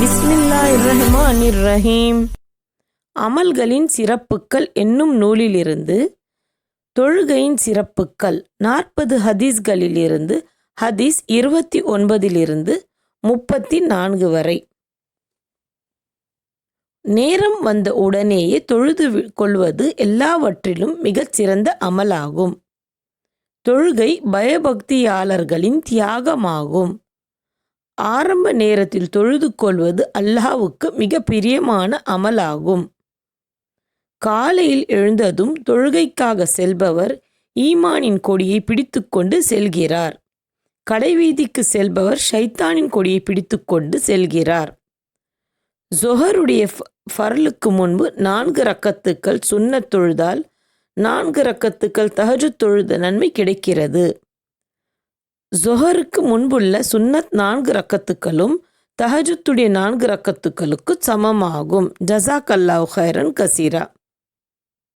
பிஸ்மில்லாஹிர் ரஹ்மானிர் ரஹீம் அமல்களின் சிறப்புக்கள் என்னும் நூலிலிருந்து தொழுகையின் சிறப்புக்கள் நாற்பது ஹதீஸ்களிலிருந்து ஹதீஸ் இருபத்தி ஒன்பதிலிருந்து முப்பத்தி நான்கு வரை. நேரம் வந்த உடனேயே தொழுது வி- கொள்வது எல்லாவற்றிலும் மிகச் சிறந்த அமலாகும். தொழுகை பயபக்தியாளர்களின் தியாகமாகும். ஆரம்ப நேரத்தில் தொழுது கொள்வது அல்லாவுக்கு மிக பிரியமான அமலாகும். காலையில் எழுந்ததும் தொழுகைக்காக செல்பவர் ஈமானின் கொடியை பிடித்துக்கொண்டு செல்கிறார். கடைவீதிக்கு செல்பவர் ஷைத்தானின் கொடியை பிடித்துக்கொண்டு செல்கிறார். ஜொஹருடைய ஃப- ஃபர்லுக்கு முன்பு நான்கு ரக்கத்துக்கள் சுண்ணத் தொழுதால் நான்கு ரக்கத்துக்கள் தஹஜுத் தொழுத நன்மை கிடைக்கிறது. ஜொஹருக்கு முன்புள்ள சுன்னத் நான்கு ரக்கத்துக்களும் தஹஜுத்துடைய நான்கு ரக்கத்துக்களுக்கு சமமாகும். ஜசாக் அல்லாஹ் ஹைரன் கசீரா.